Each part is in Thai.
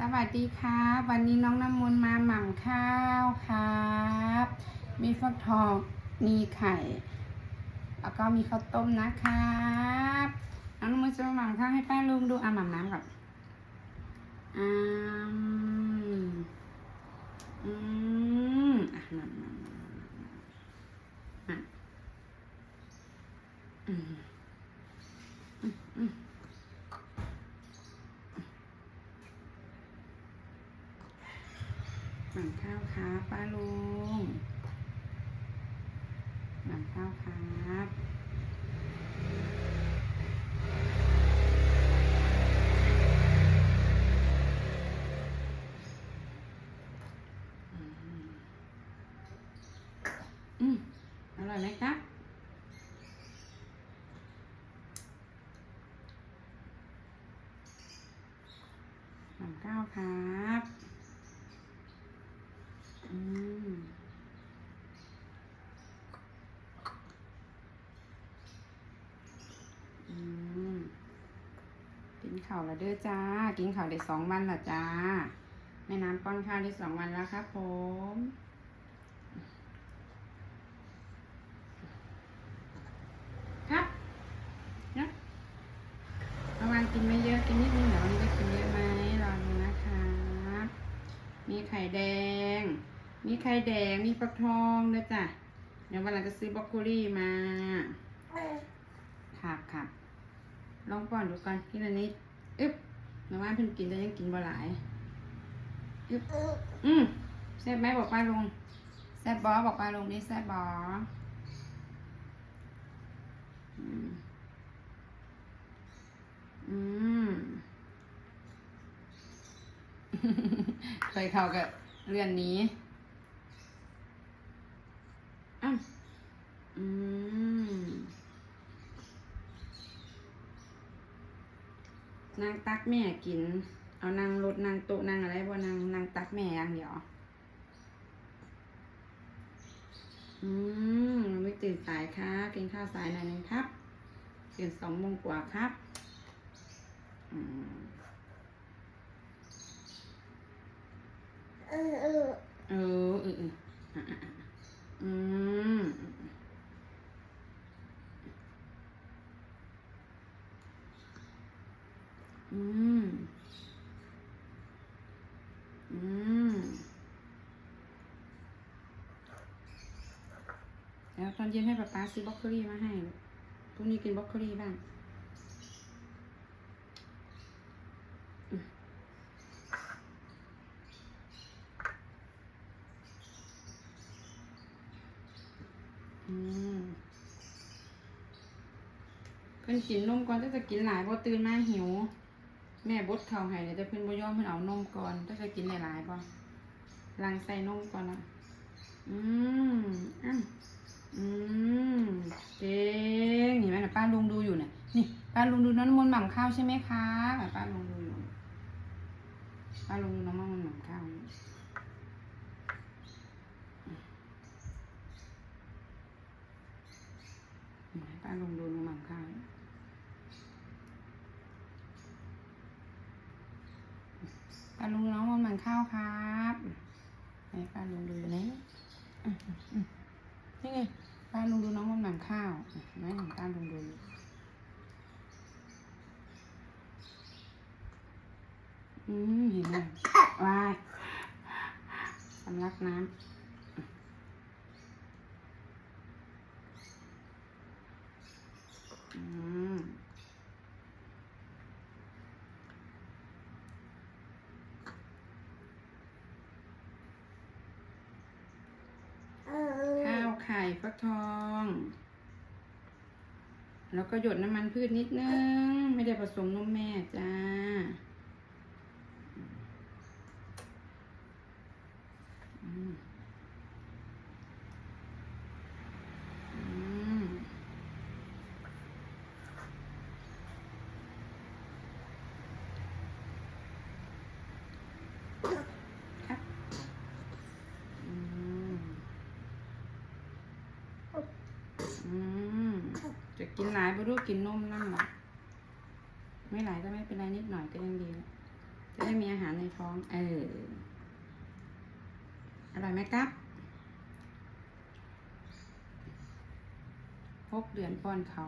สวัสดีครับ วันนี้น้องน้ำมนต์มาหมั่นข้าวครับ มีฟักทองมีไข่ แล้วก็มีข้าวต้มนะครับน้องน้ำมนต์จะมาหมั่นข้าวให้ป้าลุงดูอะหมั่นน้ำก่อนอืมอืมอะหม่ำหม่ำหม่ำหม่ำหม่ำอืมอืมอืม หมั่นข้าวครับป้าลุงหมั่นข้าวครับ อืมอืม อร่อยไหมครับหมั่นข้าวครับอืมอืมกินข้าวแล้วเด้อจ้า กินข้าวได้สองวันละจ้าแม่น้ำป้อนข้าวได้สองวันแล้วครับผม ครับนะเมื่อวานกินไม่เยอะ กินนิดนึงเดี๋ยววันนี้จะกินเยอะไหมรอดูนะครับ มีไข่ แดง มีไข่แดง มีฟักทองด้วยจ้ะ เดี๋ยววันหลังจะซื้อบรอกโคลี่มาครับครับลองป้อนดูก่อนทีละนิด อึ๊บเมื่อวานเพิ่งกินแต่ยังกินบ่หลาย อึ๊บ อืมแซ่บไหมบอกป้าลง แซ่บบอบอกป้าลงนี่แซ่บบออืม อืม เคยเข้ากับเรื่องนี้อ้าวอืมนางตักแม่กิน เอานางรถนางโต๊ะนางอะไรบ่นางนางตักแม่อย่างเดียวอืมไม่ตื่นสายครับกินข้าวสายหน่อยนึงครับตื่นสองโมงกว่าครับ อืม เออเออเอออะอะอะอืมอืมอืมแล้วตอนเย็นให้ป๊าป๊าซื้อบล็อกโคลี่มาให้พรุ่งนี้กินบล็อกโคลี่บ้าง อืมเพิ่นกินนมก่อนถ้าจะกินหลายบ่ตื่นมาหิว แม่บดข้าให้เลยแต่เพิ่นบ่ยอมเพิ่นเอานมก่อนถ้าจะกินหลายๆบ่ล้างใส่นมก่อนนะอืมอืมเก่งเห็นไหมน่ะป้าลุงดูอยู่น่ะนี่ป้าลุงดูน้องน้ำมนหม่ำข้าวใช่ไหมคะป้าลุงดูอยู่ป้าลุงดูน้องน้ำมนหม่ำข้าวอยู่เห็นไหมป้าลุงดูน้องหม่ำข้าวอยู่ ปลาลุงน้องมันมัน ข้าวครับไหนป้าลุงดูอยู่ไหนนี่ไงป้าลุงดูน้องมันมังข้าวไหนหนังป้าลุงดูอืมเห็นไหมวายสำลักน้ำอืม ข้าวไข่ฟัก ทอง แล้วก็หยดน้ำมันพืชนิดนึง ไม่ได้ผสมนมแม่จ้าอืมอืมครับอืม อืมจะกินหลายบ่รู้กินนมนั่นหรอไม่หลายก็ไม่เป็นไรนิดหน่อยก็ยังดีจะได้มีอาหารในท้อง เออ อร่อยไหมครับหกเดือนป้อนเขา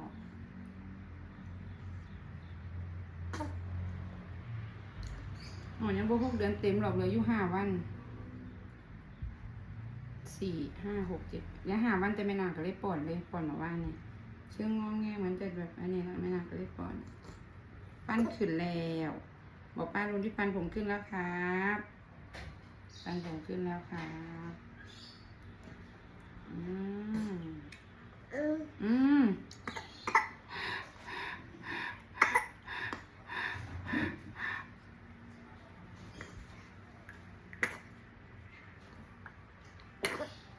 อ๋อยังบ่หกเดือนเต็มหรอกเลยอยู่ห้าวัน สี่ห้าหกเจ็ดแล้วห้าวันแต่ไม่นานก็เลยป่อนเลยป่อนมาว่าเนี่ยเชื่องงองแงเหมือนจะแบบอันนี้แล้วไม่นานก็เลยป่อน ปั้นขึ้นแล้ว บอกป้าลุงที่ปันผมขึ้นแล้วครับปันผมขึ้นแล้วครับอืมอืม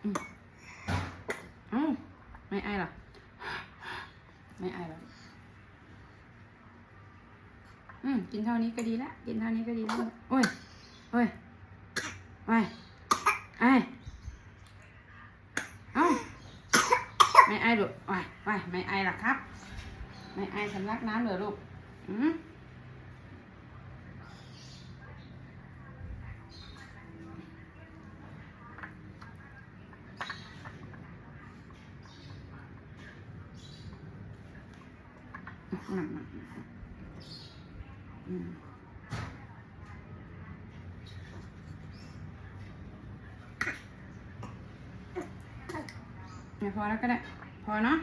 อ้าไม่ไอายหรอไม่ไอายหรออืมกินเท่านี้ก็ดีละกินเท่านี้ก็ดีแล้วโอ้ยโอ้ยไปไอเอ้าไม่ไอายลูกไปไปไม่ไอายหรอครับ ไม่ไอายสำลักน้ำเหรอลูกอืมอืมอืม เนี่ยพอแล้วก็ได้ พอเนาะ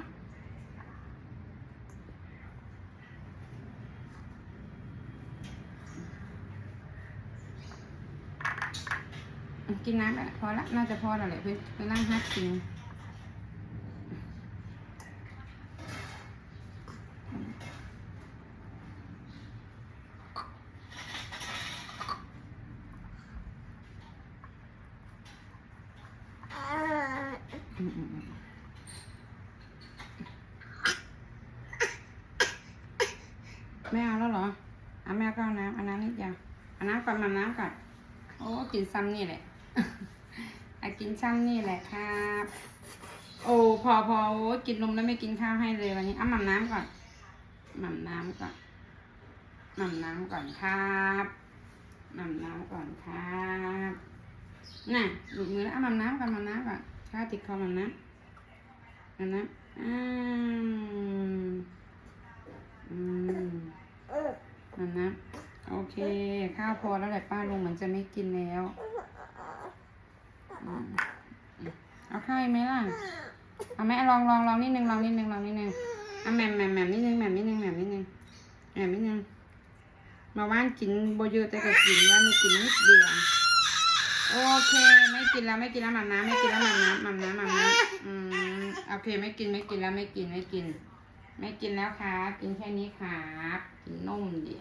กินน้ำไปละพอละน่าจะพอแล้วแหละเพื่อนไปนั่งฮักกิน อืมอืมอืม ไม่เอาแล้วเหรอเอาแม่ก็เอาน้ำเอาน้ำนิดเดียวเอาน้ำก่อนมาน้ำก่อนโอ้กินซ้ำนี่แหละอากินซ้ำนี่แหละครับ โอ้พอพอโอ้กินนมแล้วไม่กินข้าวให้เลยวันนี้เอาหม่ำน้ำก่อนหม่ำน้ำก่อนหม่ำน้ำก่อนครับหม่ำน้ำก่อนครับน่ะหลุดมือแล้วเอาหม่ำน้ำก่อนหม่ำน้ำก่อนข้าวติดคอหม่ำน้ำหม่ำน้ำอืมอืม หม่ำน้ำโอเค ข้าวพอแล้วแหละป้าลุงเหมือนจะไม่กินแล้วอืมเอาข้าวไหมล่ะ เอาไหมลองลองลองนิดนึงลองนิดนึงลองนิดนึงเอาแหม่มแหม่มแหม่มนิดนึงแหม่มนิดนึงแหม่มนิดนึงแหม่มนิดนึง มาว่านกินโบเยอะแต่ก็กินว่ามีกินนิดเดียวโอเค ไม่กินแล้วไม่กินแล้วหม่ำน้ำไม่กินแล้วหม่ำน้ำหม่ำน้ำหม่ำน้ำอืมโอเค ไม่กินไม่กินแล้วไม่กินไม่กิน ไม่กินแล้วครับ กินแค่นี้ครับ กินนุ่มดิ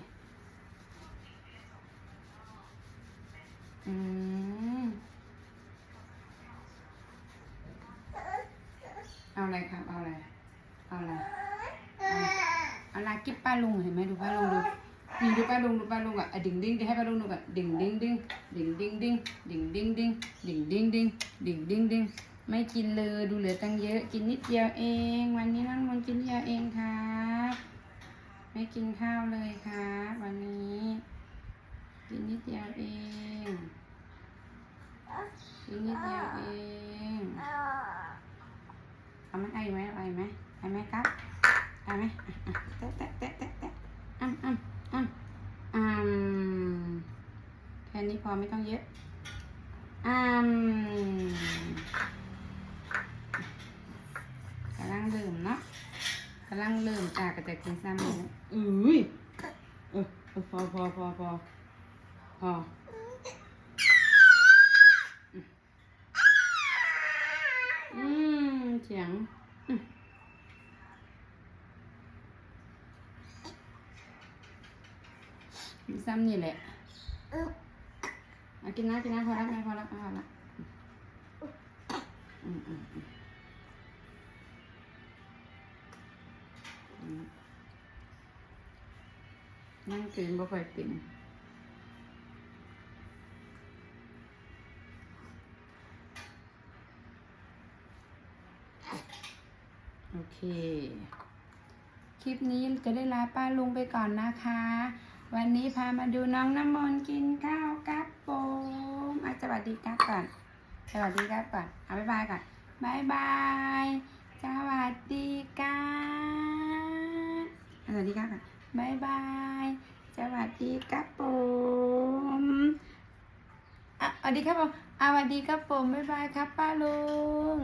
อืม เอาอะไรครับ เอาอะไร เอาอะไร เอาลากิ๊บป้าลุงเห็นไหมดูป้าลุงดูนี่ดูป้าลุงดูป้าลุงอะอะดิ่งดิ้งให้ป้าลุงดูก่อนดิ่งดิ้งดิ้งดิ่งดิ้งดิ้งดิ่งดิ้งดิ้งดิ่งดิ้งดิ้งดิ่งดิ้งดิ้ง ไม่กินเลยดูเหลือตังเยอะ กินนิดเดียวเอง วันนี้นั่งมันกินนิดเดียวเองครับไม่กินข้าวเลยครับวันนี้ กินนิดเดียวเองกินนิดเดียวเองเอาไหมไอไหมไอไหมไอไหมครับเอไหมอะอะแตะแตะแตะแตะแตะอ้ำอ้ำอ้ำอ้ำแค่นี้พอไม่ต้องเยอะอ้ำกำลังเริ่มเนาะกำ ลังเริ่มจากกระแตกินซ้ำเลยอุ้ยเออพอพอพอพอพออืมเสียงซ้ำนี่แหละอากินนะกินนะพอแล้วพอแล้วพอแล้วอืมอืมอืม นั่งกินบ่ค่อยกินโอเค คลิปนี้จะได้ลาป้าลุงไปก่อนนะคะ วันนี้พามาดูน้องน้ำมนต์กินข้าวกับผมอะสวัสดีครับก่อน สวัสดีครับก่อน เอาบ๊ายบายก่อนบ๊ายบาย สวัสดีครับอะสวัสดีครับก่อน บายบาย สวัสดีครับผมอะสวัสดีครับผมอะสวัสดีครับผมบายบายครับป้าลุง